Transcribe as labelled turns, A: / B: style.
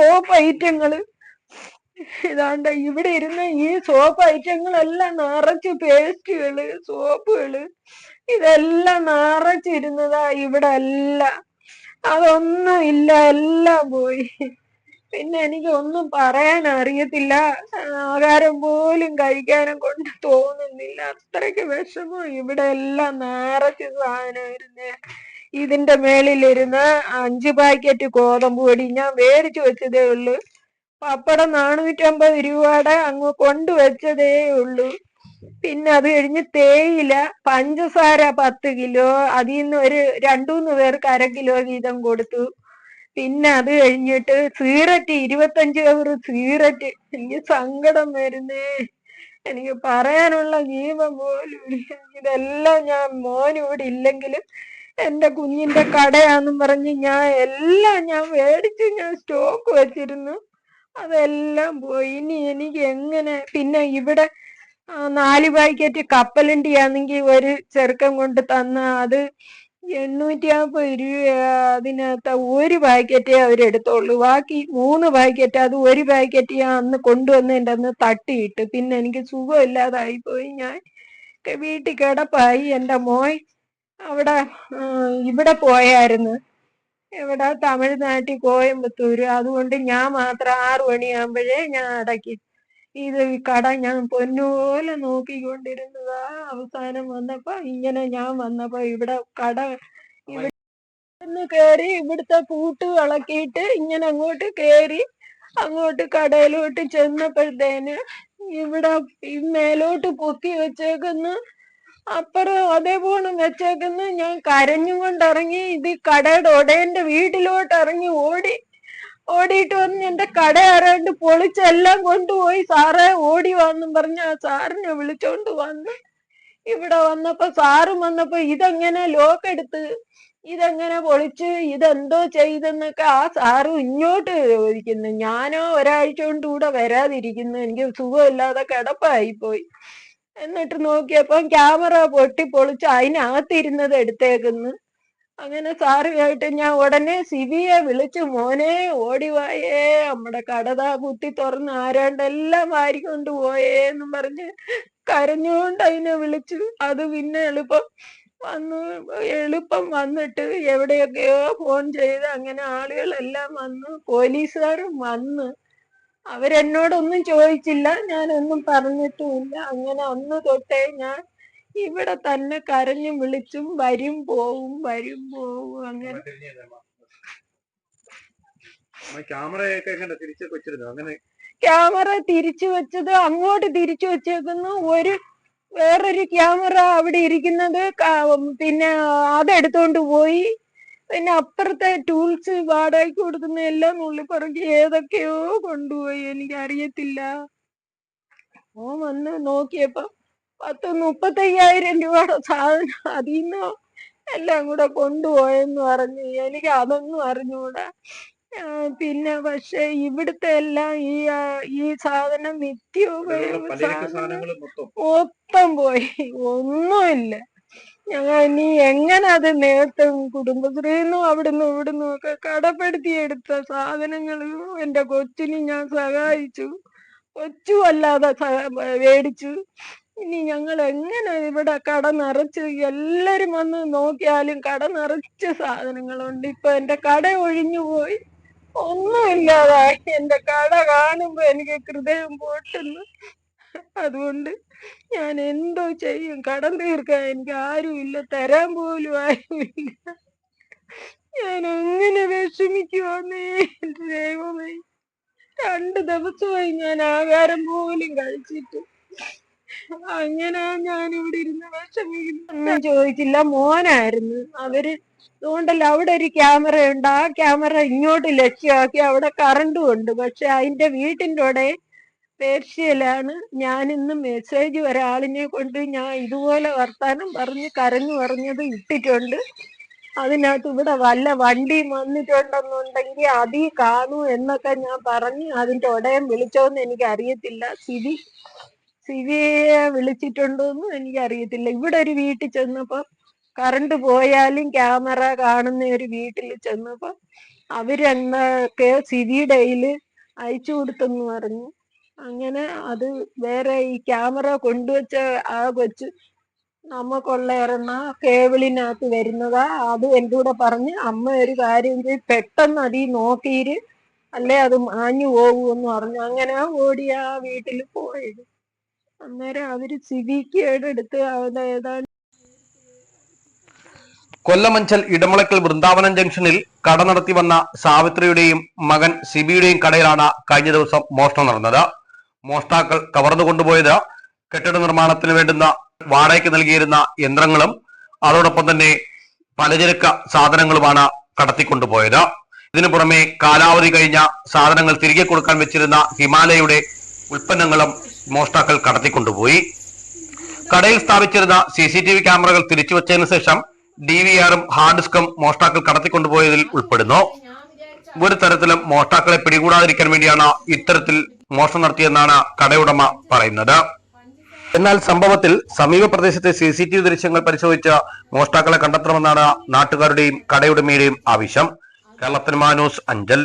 A: Soap ഐറ്റങ്ങൾ ഇതാണ്ട് ഇവിടെ ഇരുന്ന് ഈ സോപ്പ് ഐറ്റങ്ങളെല്ലാം നിറച്ച് പേസ്റ്റുകൾ സോപ്പുകൾ ഇതെല്ലാം നിറച്ചിരുന്നതാ ഇവിടെ എല്ലാം അതൊന്നും ഇല്ല എല്ലാം പോയി. പിന്നെ എനിക്ക് ഒന്നും പറയാൻ അറിയത്തില്ല. ആഹാരം പോലും കഴിക്കാനും കൊണ്ട് തോന്നുന്നില്ല. അത്രയ്ക്ക് വിഷമം ഇവിടെ എല്ലാം നിറച്ച് സാധനമായിരുന്നേ. ഇതിന്റെ മേളിലിരുന്ന് അഞ്ച് പാക്കറ്റ് ഗോതമ്പ് പൊടി ഞാൻ മേടിച്ചു വെച്ചതേ ഉള്ളൂ. പപ്പടം നാനൂറ്റമ്പത് രൂപയുടെ അങ്ങ് കൊണ്ടുവച്ചതേ ഉള്ളൂ. പിന്നെ അത് കഴിഞ്ഞ് തേയില പഞ്ചസാര പത്ത് കിലോ അതിൽ നിന്ന് ഒരു രണ്ടൂന്ന് പേർക്ക് അര കിലോ വീതം കൊടുത്തു. പിന്നെ അത് കഴിഞ്ഞിട്ട് സീററ്റ് ഇരുപത്തഞ്ച് കവർ സീററ്റ് എനിക്ക് സങ്കടം വരുന്നേ. എനിക്ക് പറയാനുള്ള ജീവൻ പോലും. ഇതെല്ലാം ഞാൻ മോനിവിടെ ഇല്ലെങ്കിലും എന്റെ കുഞ്ഞിന്റെ കടയാന്നും പറഞ്ഞ് ഞാൻ എല്ലാം ഞാൻ മേടിച്ച് ഞാൻ സ്റ്റോക്ക് വെച്ചിരുന്നു. അതെല്ലാം പോയി. ഇനി എനിക്ക് എങ്ങനെ? പിന്നെ ഇവിടെ നാല് പാക്കറ്റ് കപ്പലണ്ടി ആണെങ്കിൽ ഒരു ചെറുക്കൻ കൊണ്ട് തന്ന അത് എണ്ണൂറ്റി അമ്പത് രൂപ അതിനകത്ത് ഒരു പാക്കറ്റേ അവരെടുത്തോളൂ ബാക്കി മൂന്ന് പാക്കറ്റ് അത് ഒരു പാക്കറ്റ് ഞാൻ അന്ന് കൊണ്ടുവന്നതിന്റെ അന്ന് തട്ടിയിട്ട്. പിന്നെ എനിക്ക് സുഖമില്ലാതായി പോയി. ഞാൻ വീട്ടിൽ കിടപ്പായി. എന്റെ മോൻ അവിടെ ഇവിടെ പോയായിരുന്നു. ഇവിടെ തമിഴ്നാട്ടിൽ കോയമ്പത്തൂര്. അതുകൊണ്ട് ഞാൻ മാത്രം ആറു മണിയാകുമ്പോഴേ ഞാൻ അടക്കി. ഇത് ഈ കട ഞാൻ പൊന്നുപോലെ നോക്കിക്കൊണ്ടിരുന്നതാ. അവസാനം വന്നപ്പോ ഇങ്ങനെ ഞാൻ വന്നപ്പോ ഇവിടെ കട ഇവിടെ കയറി ഇവിടുത്തെ പൂട്ട് ഇളക്കിയിട്ട് ഇങ്ങനെ അങ്ങോട്ട് കേറി അങ്ങോട്ട് കടയിലോട്ട് ചെന്നപ്പോഴത്തേന് ഇവിടെ മേലോട്ട് പൊക്കി വെച്ചേക്കുന്ന അപ്പുറം അതേപോലെ വെച്ചേക്കുന്ന. ഞാൻ കരഞ്ഞും കൊണ്ട് ഇറങ്ങി ഇത് കടയുടെ ഉടയന്റെ വീട്ടിലോട്ട് ഇറങ്ങി ഓടി ഓടിയിട്ട് വന്ന് എന്റെ കട ആരാണ്ട് പൊളിച്ചെല്ലാം കൊണ്ടുപോയി. സാറേ ഓടി വന്നും പറഞ്ഞ ആ സാറിനെ വിളിച്ചോണ്ട് വന്ന്. ഇവിടെ വന്നപ്പോ സാറും വന്നപ്പോ ഇതെങ്ങനെ ലോക്ക് എടുത്ത് ഇതെങ്ങനെ പൊളിച്ച് ഇതെന്തോ ചെയ്തെന്നൊക്കെ ആ സാറ് ഇങ്ങോട്ട് ചോദിക്കുന്നു. ഞാനോ ഒരാഴ്ച കൊണ്ട് കൂടെ വരാതിരിക്കുന്നു. എനിക്ക് സുഖമില്ലാതെ കിടപ്പായി പോയി എന്നിട്ട് നോക്കിയപ്പം ക്യാമറ പൊട്ടി പൊളിച്ച് അതിനകത്തിരുന്നത് എടുത്തേക്കുന്നു. അങ്ങനെ സാറുമായിട്ട് ഞാൻ ഉടനെ സിവിയെ വിളിച്ചു മോനെ ഓടിവായേ നമ്മുടെ കടതാ കുത്തി തുറന്ന് ആരാണ്ടെല്ലാം വാരിക്കൊണ്ട് പോയേന്നും പറഞ്ഞ് കരഞ്ഞുകൊണ്ട് അതിനെ വിളിച്ചു. അത് പിന്നെ എളുപ്പം വന്നു എളുപ്പം വന്നിട്ട് എവിടെയൊക്കെയോ ഫോൺ ചെയ്ത് അങ്ങനെ ആളുകളെല്ലാം വന്നു പോലീസുകാരും വന്ന് അവരെന്നോടൊന്നും ചോദിച്ചില്ല ഞാനൊന്നും പറഞ്ഞിട്ടുമില്ല. അങ്ങനെ അന്ന് തൊട്ടേ ഞാൻ ഇവിടെ തന്നെ കരഞ്ഞും വിളിച്ചും വരും പോവും വരും പോവും അങ്ങനെ. ക്യാമറ തിരിച്ചു വെച്ചത് അങ്ങോട്ട് തിരിച്ചു വെച്ചേക്കുന്നു. ഒരു വേറൊരു ക്യാമറ അവിടെ ഇരിക്കുന്നത് പിന്നെ അതെടുത്തോണ്ട് പോയി. പിന്നെ അപ്പുറത്തെ ടൂൾസ് വാടകയ്ക്ക് കൊടുക്കുന്ന എല്ലാം നുള്ളിപ്പറക്കി ഏതൊക്കെയോ കൊണ്ടുപോയി. എനിക്ക് അറിയത്തില്ല ഓ വന്ന് നോക്കിയപ്പോ പത്ത് മുപ്പത്തയ്യായിരം രൂപയുടെ സാധനം അതിൽ നിന്നോ എല്ലാം കൂടെ കൊണ്ടുപോയെന്ന് പറഞ്ഞു. എനിക്ക് അതൊന്നും അറിഞ്ഞൂടാ. പിന്നെ പക്ഷെ ഇവിടുത്തെ എല്ലാം ഈ ഈ സാധനം
B: മൊത്തം.
A: മൊത്തം പോയി. ഒന്നുമില്ല. ഞങ്ങൾ ഇനി എങ്ങനെ അത് നേട്ടും കുടുംബശ്രീന്നും അവിടുന്ന് ഇവിടുന്നും ഒക്കെ കടപ്പെടുത്തി എടുത്ത സാധനങ്ങളും എന്റെ കൊച്ചിന് ഞാൻ സഹായിച്ചു. കൊച്ചു അല്ലാതെ മേടിച്ചു. ഇനി ഞങ്ങൾ എങ്ങനെ ഇവിടെ കട നിറച്ച് എല്ലാരും വന്ന് നോക്കിയാലും കട നിറച്ച് സാധനങ്ങളുണ്ട്. ഇപ്പൊ എന്റെ കട ഒഴിഞ്ഞു പോയി. ഒന്നുമില്ലാതായി. എന്റെ കട കാണുമ്പോ എനിക്ക് ഹൃദയം പൊട്ടുന്നു. അതുകൊണ്ട് ഞാൻ എന്തോ ചെയ്യും. കടം തീർക്കാൻ എനിക്ക് ആരുമില്ല. തരാൻ പോലും ആരുമില്ല. ഞാൻ എങ്ങനെ വിഷമിക്കുവാന്നേ എന്റെ ദൈവമേ. രണ്ട് ദിവസമായി ഞാൻ ആഹാരം പോലും കഴിച്ചിട്ട് അങ്ങനെ ഞാൻ ഇവിടെ ഇരുന്ന് വിഷമിക്കുന്നു. ചോദിച്ചില്ല മോനായിരുന്നു. അവർ അതുകൊണ്ടല്ല അവിടെ ഒരു ക്യാമറ ഉണ്ട്? ആ ക്യാമറ ഇങ്ങോട്ട് ലക്ഷ്യമാക്കി അവിടെ കറണ്ടും ഉണ്ട്. പക്ഷെ അതിന്റെ വീട്ടിന്റെ അവിടെ പേർഷ്യയിലാണ് ഞാൻ ഇന്ന് മെസ്സേജ് ഒരാളിനെ കൊണ്ട് ഞാൻ ഇതുപോലെ വർത്താനം പറഞ്ഞ് കരഞ്ഞു പറഞ്ഞത് ഇട്ടിട്ടുണ്ട്. അതിനകത്ത് ഇവിടെ വല്ല വണ്ടി വന്നിട്ടുണ്ടെന്നുണ്ടെങ്കിൽ അതി കാണൂ എന്നൊക്കെ ഞാൻ പറഞ്ഞ് അതിന്റെ ഉടയം വിളിച്ചോന്ന് എനിക്ക് അറിയത്തില്ല സിവി സിവിയെ വിളിച്ചിട്ടുണ്ടോന്നും എനിക്ക് അറിയത്തില്ല ഇവിടെ ഒരു വീട്ടിൽ ചെന്നപ്പോ കറണ്ട് പോയാലും ക്യാമറ കാണുന്ന ഒരു വീട്ടിൽ ചെന്നപ്പോ അവരെന്നൊക്കെ സിവിഡയിൽ അയച്ചു കൊടുത്തെന്ന് പറഞ്ഞു. അങ്ങനെ അത് വേറെ ഈ ക്യാമറ കൊണ്ടുവച്ച ആ കൊച്ചു നമുക്കുള്ള എറണ കേബിളിനകത്ത് വരുന്നതാ. അത് എന്റെ കൂടെ പറഞ്ഞ് അമ്മ ഒരു കാര്യം ചെയ്ത് പെട്ടെന്ന് അതീ നോക്കിയിര് അല്ലേ അത് മാഞ്ഞു പോകുമെന്ന് പറഞ്ഞു. അങ്ങനെ ഓടി ആ വീട്ടിൽ പോയത്. അന്നേരം അവർ സിവിക്ക് എടുത്ത് അവിടെ ഏതാണ്ട്
C: കൊല്ലമഞ്ചൽ ഇടമുളക്കൽ വൃന്ദാവനം ജംഗ്ഷനിൽ കട നടത്തി വന്ന സാവിത്രിയുടെയും മകൻ സിബിയുടെയും കടയിലാണ് കഴിഞ്ഞ ദിവസം മോഷണം നടന്നത്. മോഷ്ടാക്കൾ കവർന്നു കൊണ്ടുപോയത് കെട്ടിട നിർമ്മാണത്തിന് വേണ്ടുന്ന വാടകയ്ക്ക് നൽകിയിരുന്ന യന്ത്രങ്ങളും അതോടൊപ്പം തന്നെ പലചരക്ക സാധനങ്ങളുമാണ് കടത്തിക്കൊണ്ടുപോയത്. ഇതിനു പുറമെ കാലാവധി കഴിഞ്ഞ സാധനങ്ങൾ തിരികെ കൊടുക്കാൻ വെച്ചിരുന്ന ഹിമാലയയുടെ ഉൽപ്പന്നങ്ങളും മോഷ്ടാക്കൾ കടത്തിക്കൊണ്ടുപോയി. കടയിൽ സ്ഥാപിച്ചിരുന്ന സി സി ടി വി ക്യാമറകൾ തിരിച്ചു വച്ചതിന് ശേഷം ഡി വി ആറും ഹാർഡ് ഡിസ്കും മോഷ്ടാക്കൾ കടത്തിക്കൊണ്ടുപോയതിൽ ഉൾപ്പെടുന്നു. ഒരു തരത്തിലും മോഷ്ടാക്കളെ പിടികൂടാതിരിക്കാൻ വേണ്ടിയാണ് ഇത്തരത്തിൽ മോഷണം നടത്തിയെന്നാണ് കടയുടമ പറയുന്നത്. എന്നാൽ സംഭവത്തിൽ സമീപ പ്രദേശത്തെ സി സി ടി വി ദൃശ്യങ്ങൾ പരിശോധിച്ച് മോഷ്ടാക്കളെ കണ്ടെത്തണമെന്നാണ് നാട്ടുകാരുടെയും കടയുടമയുടെയും ആവശ്യം. കേരളത്തിന് മാനൂസ് അഞ്ചൽ.